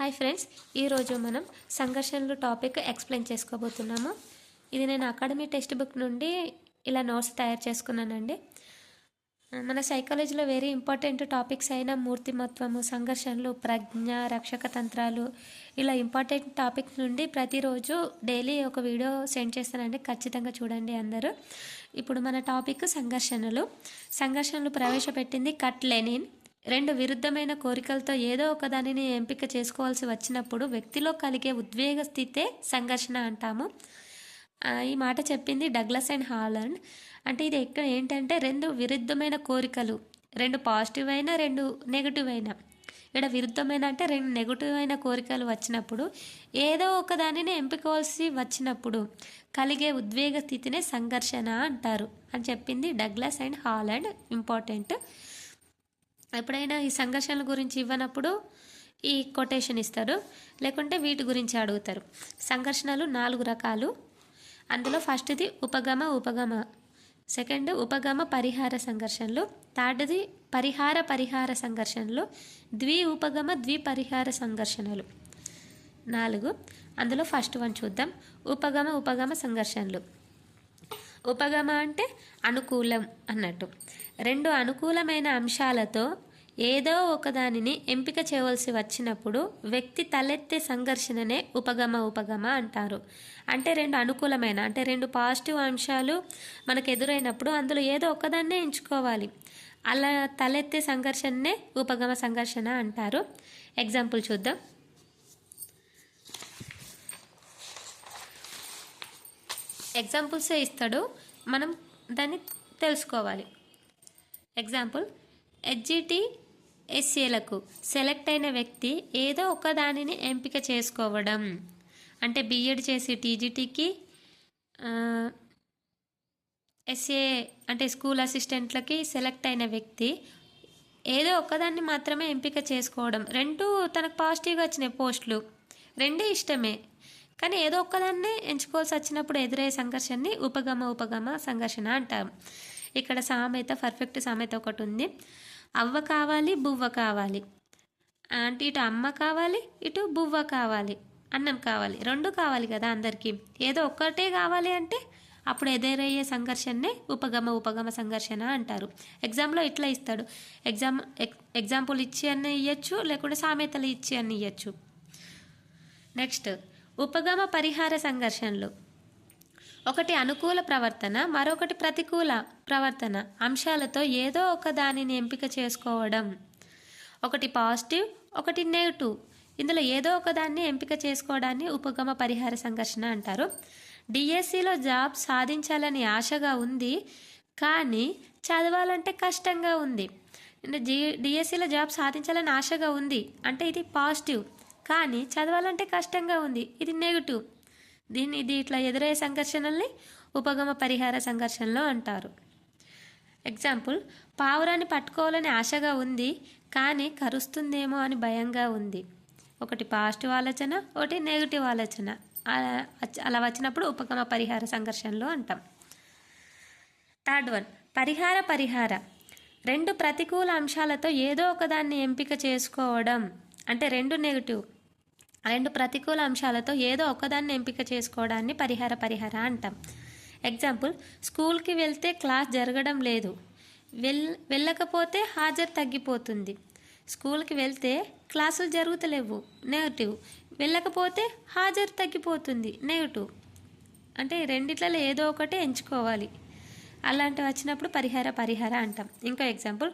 Hi friends ఈరోజు మనం సంఘర్షణలు topic explain చేసుకోబోతున్నాము. ఇది నేను అకాడమీ టెక్స్ట్ బుక్ నుండి ఇలా నోట్స్ తయారు చేసుకున్నానండి. మన సైకాలజీలో వెరీ ఇంపార్టెంట్ టాపిక్స్ అయిన మూర్తిమత్వము సంఘర్షణలు ప్రజ్ఞ రక్షక తంత్రాలు ఇలా ఇంపార్టెంట్ టాపిక్ నుండి ప్రతిరోజు డైలీ ఒక వీడియో సెండ్ చేస్తానండి. ఖచ్చితంగా చూడండి అందరూ. ఇప్పుడు మన టాపిక్ సంఘర్షణలు. సంఘర్షణలు ప్రవేశపెట్టింది కట్ లెనిన్. రెండు విరుద్ధమైన కోరికలతో ఏదో ఒక దానిని ఎంపిక చేసుకోవాల్సి వచ్చినప్పుడు వ్యక్తిలో కలిగే ఉద్వేగ స్థితే సంఘర్షణ అంటాము. ఈ మాట చెప్పింది డగ్లస్ అండ్ హాలండ్ అంటే ఇది ఎక్కడ ఏంటంటే రెండు విరుద్ధమైన కోరికలు. రెండు పాజిటివ్ అయినా రెండు నెగిటివ్ అయినా. ఇక్కడ విరుద్ధమైన అంటే రెండు నెగిటివ్ అయిన కోరికలు వచ్చినప్పుడు ఏదో ఒక దానిని ఎంపుకోవాల్సి వచ్చినప్పుడు కలిగే ఉద్వేగ స్థితినే సంఘర్షణ అంటారు. అని చెప్పింది డగ్లస్ అండ్ హాలండ్ ఇంపార్టెంట్. ఎప్పుడైనా ఈ సంఘర్షణల గురించి ఇవ్వనప్పుడు ఈ కొటేషన్ ఇస్తారు. లేకుంటే వీటి గురించి అడుగుతారు. సంఘర్షణలు నాలుగు రకాలు. అందులో ఫస్ట్ది ఉపగమ ఉపగమ. సెకండ్ ఉపగమ పరిహార సంఘర్షణలు. థర్డ్ది పరిహార పరిహార సంఘర్షణలు. ద్వి ఉపగమ ద్వి పరిహార సంఘర్షణలు. నాలుగు. అందులో ఫస్ట్ వన్ చూద్దాం. ఉపగమ ఉపగమ సంఘర్షణలు. ఉపగమ అంటే అనుకూలం అన్నట్టు. రెండు అనుకూలమైన అంశాలతో ఏదో ఒకదానిని ఎంపిక చేయవలసి వచ్చినప్పుడు వ్యక్తి తలెత్తే సంఘర్షణనే ఉపగమ ఉపగమ అంటారు. అంటే రెండు అనుకూలమైన అంటే రెండు పాజిటివ్ అంశాలు మనకు ఎదురైనప్పుడు అందులో ఏదో ఒకదాన్నే ఎంచుకోవాలి. అలా తలెత్తే సంఘర్షణనే ఉపగమ సంఘర్షణ అంటారు. ఎగ్జాంపుల్ చూద్దాం. ఎగ్జాంపుల్సే ఇస్తాడు. మనం దాన్ని తెలుసుకోవాలి. ఎగ్జాంపుల్ హెచ్జిటి ఎస్సీలకు సెలెక్ట్ అయిన వ్యక్తి ఏదో ఒక దానిని ఎంపిక చేసుకోవడం. అంటే బీఎడ్ చేసి టీజీటీకి ఎస్ఏ అంటే స్కూల్ అసిస్టెంట్లకి సెలెక్ట్ అయిన వ్యక్తి ఏదో ఒకదాన్ని మాత్రమే ఎంపిక చేసుకోవడం. రెండు తనకు పాజిటివ్గా వచ్చినాయి పోస్టులు. రెండే ఇష్టమే. కానీ ఏదో ఒక్కదాన్నే ఎంచుకోవాల్సి వచ్చినప్పుడు ఎదురయ్యే సంఘర్షణని ఉపగమ ఉపగమ సంఘర్షణ అంటాం. ఇక్కడ సామెత పర్ఫెక్ట్ సామెత ఒకటి ఉంది. అవ్వ కావాలి బువ్వ కావాలి. అంటే ఇటు అమ్మ కావాలి ఇటు బువ్వ కావాలి అన్నం కావాలి. రెండు కావాలి కదా అందరికీ. ఏదో ఒక్కటే కావాలి అంటే అప్పుడు ఎదురయ్యే సంఘర్షణనే ఉపగమ ఉపగమ సంఘర్షణ అంటారు. ఎగ్జామ్లో ఇట్లా ఇస్తాడు. ఎగ్జామ్ ఎగ్జాంపుల్ ఇచ్చి అని ఇవ్వచ్చు లేకుంటే సామెతలు ఇచ్చి అని ఇవ్వచ్చు నెక్స్ట్ ఉపగమ పరిహార సంఘర్షణలు. ఒకటి అనుకూల ప్రవర్తన మరొకటి ప్రతికూల ప్రవర్తన అంశాలతో ఏదో ఒక దానిని ఎంపిక చేసుకోవడం. ఒకటి పాజిటివ్ ఒకటి నెగిటివ్. ఇందులో ఏదో ఒక దాన్ని ఎంపిక చేసుకోవడాన్ని ఉపగమ పరిహార సంఘర్షణ అంటారు. డిఎస్సిలో జాబ్ సాధించాలని ఆశగా ఉంది కానీ చదవాలంటే కష్టంగా ఉంది. జి డిఎస్సిలో జాబ్ సాధించాలని ఆశగా ఉంది అంటే ఇది పాజిటివ్. కానీ చదవాలంటే కష్టంగా ఉంది. ఇది నెగిటివ్. దీన్ని ఇది ఇట్లా ఎదురయ్యే సంఘర్షణల్ని ఉపగమ పరిహార సంఘర్షణలో అంటారు. ఎగ్జాంపుల్ పావురాన్ని పట్టుకోవాలని ఆశగా ఉంది కానీ కరుస్తుందేమో అని భయంగా ఉంది. ఒకటి పాజిటివ్ ఆలోచన ఒకటి నెగిటివ్ ఆలోచన. అలా వచ్చినప్పుడు ఉపగమ పరిహార సంఘర్షణలో అంటాం. థర్డ్ వన్ పరిహార పరిహార. రెండు ప్రతికూల అంశాలతో ఏదో ఒకదాన్ని ఎంపిక చేసుకోవడం. అంటే రెండు నెగిటివ్. రెండు ప్రతికూల అంశాలతో ఏదో ఒకదాన్ని ఎంపిక చేసుకోవడాన్ని పరిహార పరిహార అంటాం. ఎగ్జాంపుల్ స్కూల్కి వెళ్తే క్లాస్ జరగడం లేదు. వెల్ వెళ్ళకపోతే హాజరు తగ్గిపోతుంది. స్కూల్కి వెళ్తే క్లాసులు జరుగుతలేవు. నెగిటివ్ వెళ్ళకపోతే హాజరు తగ్గిపోతుంది. నెగటివ్ అంటే రెండిట్లలో ఏదో ఒకటి ఎంచుకోవాలి. అలాంటివి వచ్చినప్పుడు పరిహార పరిహార అంటాం. ఇంకో ఎగ్జాంపుల్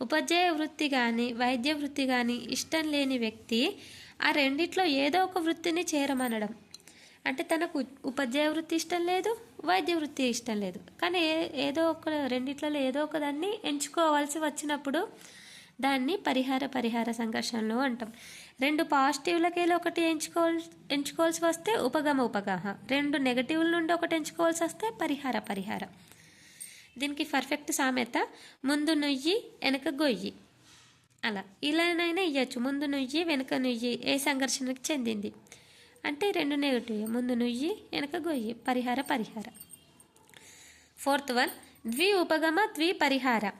ఉపాధ్యాయ వృత్తి కానీ వైద్య వృత్తి కానీ ఇష్టం లేని వ్యక్తి ఆ రెండిట్లో ఏదో ఒక వృత్తిని చేరమనడం. అంటే తనకు ఉపాధ్యాయ వృత్తి ఇష్టం లేదు వైద్య వృత్తి ఇష్టం లేదు. కానీ ఏ ఏదో ఒక రెండిట్లలో ఏదో ఒక దాన్ని ఎంచుకోవాల్సి వచ్చినప్పుడు దాన్ని పరిహార పరిహార సంఘర్షణలు అంటాం. రెండు పాజిటివ్లకెళ్ళి ఒకటి ఎంచుకోవాల్ ఎంచుకోవాల్సి వస్తే ఉపగమ ఉపగమ రెండు నెగటివ్ల నుండి ఒకటి ఎంచుకోవాల్సి వస్తే పరిహార పరిహార. దీనికి పర్ఫెక్ట్ సామెత ముందు నొయ్యి వెనక గొయ్యి. అలా. ఇలానైనా ఇవ్వచ్చు ముందు నుయ్యి వెనక నుయ్యి ఏ సంఘర్షణకు చెందింది? అంటే రెండు నెగటివ్. ముందు నుయ్యి వెనక గొయ్యి. పరిహార పరిహార. ఫోర్త్ వన్ ద్వి ఉపగమ ద్వి పరిహార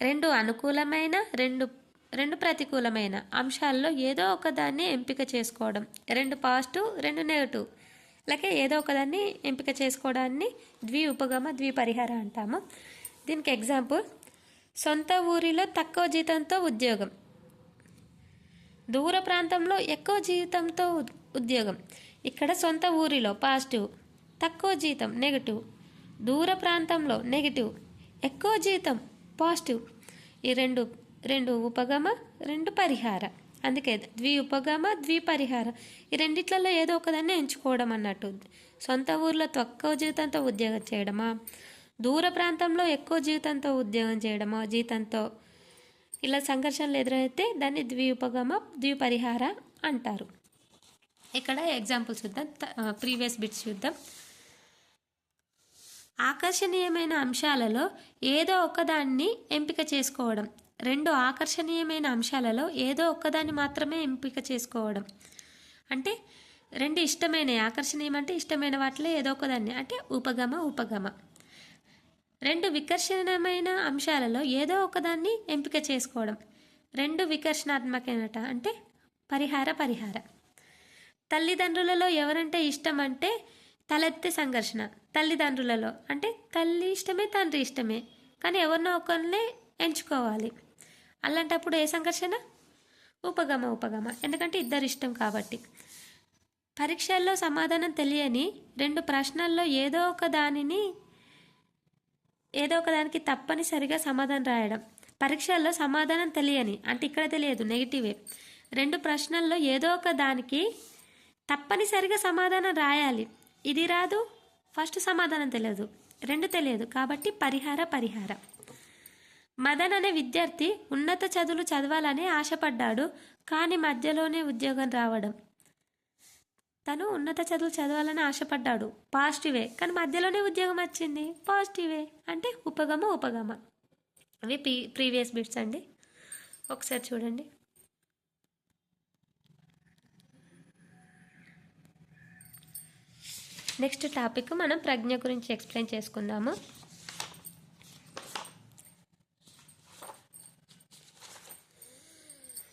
రెండు అనుకూలమైన రెండు రెండు ప్రతికూలమైన అంశాల్లో ఏదో ఒకదాన్ని ఎంపిక చేసుకోవడం. రెండు పాజిటివ్ రెండు నెగటివ్. లేక ఏదో ఒకదాన్ని ఎంపిక చేసుకోవడాన్ని ద్వి ఉపగమ ద్విపరిహార అంటాము. దీనికి ఎగ్జాంపుల్ సొంత ఊరిలో తక్కువ జీతంతో ఉద్యోగం. దూర ప్రాంతంలో ఎక్కువ జీతంతో ఉద్యోగం. ఇక్కడ సొంత ఊరిలో పాజిటివ్ తక్కువ జీతం నెగటివ్. దూర ప్రాంతంలో నెగటివ్ ఎక్కువ జీతం పాజిటివ్. ఈ రెండు రెండు ఉపగమ రెండు పరిహార. అందుకే ద్వి ఉపగమ ద్వి పరిహార ఈ రెండిట్లలో ఏదో ఒకదాన్ని ఎంచుకోవడం అన్నట్టు. సొంత ఊర్లో తక్కువ జీతంతో ఉద్యోగం చేయడమా? దూర ప్రాంతంలో ఎక్కువ జీతంతో ఉద్యోగం చేయడమో జీతంతో ఇలా సంఘర్షణలు ఎదురైతే దాన్ని ద్విపగమ ద్విపరిహార అంటారు. ఇక్కడ ఎగ్జాంపుల్ చూద్దాం. ప్రీవియస్ బిట్స్ చూద్దాం. ఆకర్షణీయమైన అంశాలలో ఏదో ఒకదాన్ని ఎంపిక చేసుకోవడం. రెండు ఆకర్షణీయమైన అంశాలలో ఏదో ఒక్కదాన్ని మాత్రమే ఎంపిక చేసుకోవడం. అంటే రెండు ఇష్టమైన ఆకర్షణీయం అంటే ఇష్టమైన వాటిలో ఏదో ఒకదాన్ని. అంటే ఉపగమ ఉపగమ. రెండు వికర్షణమైన అంశాలలో ఏదో ఒకదాన్ని ఎంపిక చేసుకోవడం. రెండు వికర్షణాత్మకమైనట అంటే పరిహార పరిహార. తల్లిదండ్రులలో ఎవరంటే ఇష్టం అంటే తలెత్తే సంఘర్షణ. తల్లిదండ్రులలో అంటే తల్లి ఇష్టమే తండ్రి ఇష్టమే. కానీ ఎవరినో ఒకరినే ఎంచుకోవాలి. అలాంటప్పుడు ఏ సంఘర్షణ? ఉపగమ ఉపగమ. ఎందుకంటే ఇద్దరు ఇష్టం కాబట్టి. పరీక్షల్లో సమాధానం తెలియని రెండు ప్రశ్నల్లో ఏదో ఒక దానిని ఏదో ఒకదానికి తప్పనిసరిగా సమాధానం రాయడం. పరీక్షల్లో సమాధానం తెలియని అంటే ఇక్కడ తెలియదు నెగిటివే రెండు ప్రశ్నల్లో ఏదో ఒక దానికి తప్పనిసరిగా సమాధానం రాయాలి. ఇది రాదు ఫస్ట్ సమాధానం తెలియదు. రెండు తెలియదు కాబట్టి పరిహార పరిహార. మదన్ అనే విద్యార్థి ఉన్నత చదువులు చదవాలని ఆశపడ్డాడు కానీ మధ్యలోనే ఉద్యోగం రావడం. తను ఉన్నత చదువులు చదవాలని ఆశపడ్డాడు. పాజిటివే కానీ మధ్యలోనే ఉద్యోగం వచ్చింది. పాజిటివే అంటే ఉపగమ ఉపగమ. అవి ప్రీ ప్రీవియస్ బిట్స్ అండి. ఒకసారి చూడండి. నెక్స్ట్ టాపిక్ మనం ప్రజ్ఞ గురించి ఎక్స్ప్లెయిన్ చేసుకుందాము.